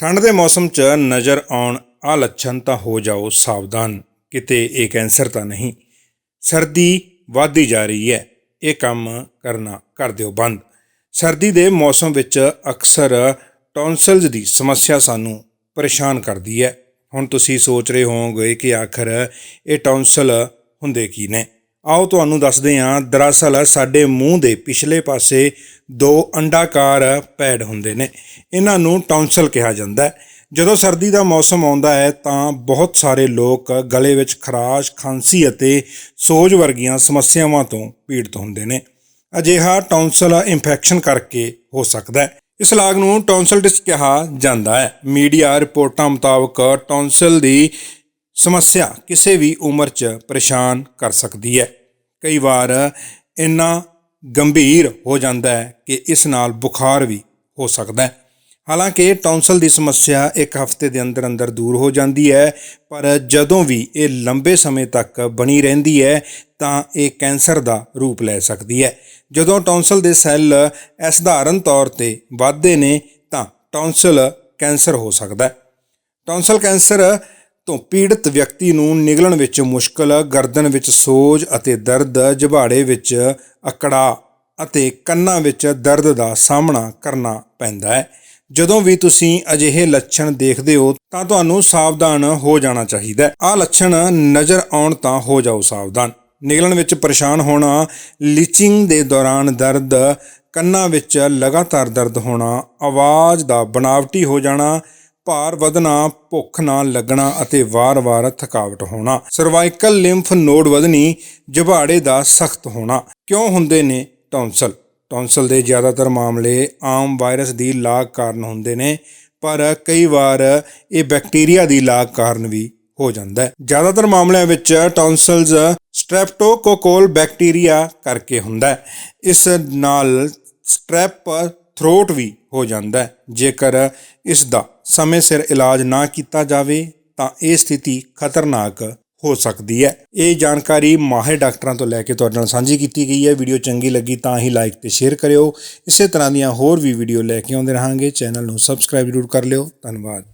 ਠੰਡ ਦੇ ਮੌਸਮ 'ਚ ਨਜ਼ਰ ਆਉਣ ਆ ਲੱਛਣ ਤਾਂ ਹੋ ਜਾਓ ਸਾਵਧਾਨ, ਕਿਤੇ ਇਹ ਕੈਂਸਰ ਤਾਂ ਨਹੀਂ। ਸਰਦੀ ਵੱਧਦੀ ਜਾ ਰਹੀ ਹੈ, ਇਹ ਕੰਮ ਕਰਨਾ, ਕਰ ਦਿਓ ਬੰਦ। ਸਰਦੀ ਦੇ ਮੌਸਮ ਵਿੱਚ ਅਕਸਰ ਟੌਨਸਲਸ ਦੀ ਸਮੱਸਿਆ ਸਾਨੂੰ ਪਰੇਸ਼ਾਨ ਕਰਦੀ ਹੈ। ਹੁਣ ਤੁਸੀਂ ਸੋਚ ਰਹੇ ਹੋਵੋਗੇ ਕਿ ਆਖਰ ਇਹ ਟੌਨਸਲ ਹੁੰਦੇ ਕੀ ਨੇ? ਆਓ ਤੁਹਾਨੂੰ ਦੱਸਦੇ ਹਾਂ, ਦਰਅਸਲ ਸਾਡੇ ਮੂੰਹ ਦੇ ਪਿਛਲੇ ਪਾਸੇ ਦੋ ਅੰਡਾਕਾਰ ਪੈਡ ਹੁੰਦੇ ਨੇ। ਇਹਨਾਂ ਨੂੰ ਟੌਂਸਲ ਕਿਹਾ ਜਾਂਦਾ ਹੈ। ਜਦੋਂ ਸਰਦੀ ਦਾ ਮੌਸਮ ਆਉਂਦਾ ਹੈ, ਤਾਂ ਬਹੁਤ ਸਾਰੇ ਲੋਕ ਗਲੇ ਵਿੱਚ ਖਰਾਸ਼, ਖਾਂਸੀ ਅਤੇ ਸੋਜ ਵਰਗੀਆਂ ਸਮੱਸਿਆਵਾਂ ਤੋਂ ਪੀੜਤ ਹੁੰਦੇ ਨੇ। ਅਜਿਹਾ ਟੌਂਸਲ ਇਨਫੈਕਸ਼ਨ ਕਰਕੇ ਹੋ ਸਕਦਾ ਹੈ। ਇਸ ਲਾਗ ਨੂੰ ਟੌਨਸਲਟਿਸ ਕਿਹਾ ਜਾਂਦਾ ਹੈ। ਮੀਡੀਆ ਰਿਪੋਰਟਾਂ ਮੁਤਾਬਕ ਟੌਂਸਲ ਦੀ ਸਮੱਸਿਆ ਕਿਸੇ ਵੀ ਉਮਰ 'ਚ ਪਰੇਸ਼ਾਨ ਕਰ ਸਕਦੀ ਹੈ। ਕਈ ਵਾਰ ਇੰਨਾ ਗੰਭੀਰ ਹੋ ਜਾਂਦਾ ਹੈ ਕਿ ਇਸ ਨਾਲ ਬੁਖਾਰ ਵੀ ਹੋ ਸਕਦਾ ਹੈ। ਹਾਲਾਂਕਿ ਟੌਨਸਲ ਦੀ ਸਮੱਸਿਆ ਇੱਕ ਹਫ਼ਤੇ ਦੇ ਅੰਦਰ ਅੰਦਰ ਦੂਰ ਹੋ ਜਾਂਦੀ ਹੈ, ਪਰ ਜਦੋਂ ਵੀ ਇਹ ਲੰਬੇ ਸਮੇਂ ਤੱਕ ਬਣੀ ਰਹਿੰਦੀ ਹੈ, ਤਾਂ ਇਹ ਕੈਂਸਰ ਦਾ ਰੂਪ ਲੈ ਸਕਦੀ ਹੈ। ਜਦੋਂ ਟੌਨਸਲ ਦੇ ਸੈੱਲ ਅਸਧਾਰਨ ਤੌਰ ਤੇ ਵੱਧਦੇ ਨੇ, ਤਾਂ ਟੌਨਸਲ ਕੈਂਸਰ ਹੋ ਸਕਦਾ ਹੈ। ਟੌਨਸਲ ਕੈਂਸਰ ਤੋਂ ਪੀੜਤ ਵਿਅਕਤੀ ਨੂੰ ਨਿਗਲਣ ਵਿੱਚ ਮੁਸ਼ਕਲ, ਗਰਦਨ ਵਿੱਚ ਸੋਜ ਅਤੇ ਦਰਦ, ਜਬਾੜੇ ਵਿੱਚ ਅਕੜਾ ਅਤੇ ਕੰਨਾਂ ਵਿੱਚ ਦਰਦ ਦਾ ਸਾਹਮਣਾ ਕਰਨਾ ਪੈਂਦਾ ਹੈ। ਜਦੋਂ ਵੀ ਤੁਸੀਂ ਅਜਿਹੇ ਲੱਛਣ ਦੇਖਦੇ ਹੋ, ਤਾਂ ਤੁਹਾਨੂੰ ਸਾਵਧਾਨ ਹੋ ਜਾਣਾ ਚਾਹੀਦਾ ਹੈ। ਆਹ ਲੱਛਣ ਨਜ਼ਰ ਆਉਣ ਤਾਂ ਹੋ ਜਾਓ ਸਾਵਧਾਨ। ਨਿਗਲਣ ਵਿੱਚ ਪਰੇਸ਼ਾਨ ਹੋਣਾ, ਲੀਚਿੰਗ ਦੇ ਦੌਰਾਨ ਦਰਦ, ਕੰਨਾਂ ਵਿੱਚ ਲਗਾਤਾਰ ਦਰਦ ਹੋਣਾ, ਆਵਾਜ਼ ਦਾ ਬਣਾਵਟੀ ਹੋ ਜਾਣਾ ਭਾਰ ਵਧਣਾ, ਭੁੱਖ ਨਾ ਲੱਗਣਾ ਅਤੇ ਵਾਰ-ਵਾਰ ਥਕਾਵਟ ਹੋਣਾ। ਸਰਵਾਈਕਲ ਲਿੰਫ ਨੋਡ ਵਧਣੀ ਜਬਾੜੇ ਦਾ ਸਖਤ ਹੋਣਾ। ਕਿਉਂ ਹੁੰਦੇ ਨੇ ਟੌਨਸਲ ਟੌਂਸਲ ਦੇ ਜ਼ਿਆਦਾਤਰ ਮਾਮਲੇ ਆਮ ਵਾਇਰਸ ਦੀ ਲਾਗ ਕਾਰਨ ਹੁੰਦੇ ਨੇ, ਪਰ ਕਈ ਵਾਰ ਇਹ ਬੈਕਟੀਰੀਆ ਦੀ ਲਾਗ ਕਾਰਨ ਵੀ ਹੋ ਜਾਂਦਾ ਹੈ। ਜ਼ਿਆਦਾਤਰ ਮਾਮਲਿਆਂ ਵਿੱਚ ਟੌਨਸਲਸ ਸਟ੍ਰੈਪਟੋਕੋਕਲ ਬੈਕਟੀਰੀਆ ਕਰਕੇ ਹੁੰਦਾ ਹੈ। ਇਸ ਨਾਲ ਸਟ੍ਰੈਪ ਥਰੋਟ ਵੀ ਹੋ ਜਾਂਦਾ ਹੈ। ਜੇਕਰ ਇਸ ਦਾ ਸਮੇਂ ਸਿਰ ਇਲਾਜ ਨਾ ਕੀਤਾ ਜਾਵੇ, ਤਾਂ ਇਹ ਸਥਿਤੀ ਖਤਰਨਾਕ ਹੋ ਸਕਦੀ ਹੈ। ਇਹ ਜਾਣਕਾਰੀ ਮਾਹਿਰ ਡਾਕਟਰਾਂ ਤੋਂ ਲੈ ਕੇ ਤੁਹਾਡੇ ਨਾਲ ਸਾਂਝੀ ਕੀਤੀ ਗਈ ਹੈ। ਵੀਡੀਓ ਚੰਗੀ ਲੱਗੀ ਤਾਂ ਹੀ ਲਾਈਕ ਤੇ ਸ਼ੇਅਰ ਕਰਿਓ। ਇਸੇ ਤਰ੍ਹਾਂ ਦੀਆਂ ਹੋਰ ਵੀ ਵੀਡੀਓ ਲੈ ਕੇ ਆਉਂਦੇ ਰਹਾਂਗੇ। ਚੈਨਲ ਨੂੰ ਸਬਸਕ੍ਰਾਈਬ ਜ਼ਰੂਰ ਕਰ ਲਿਓ। ਧੰਨਵਾਦ।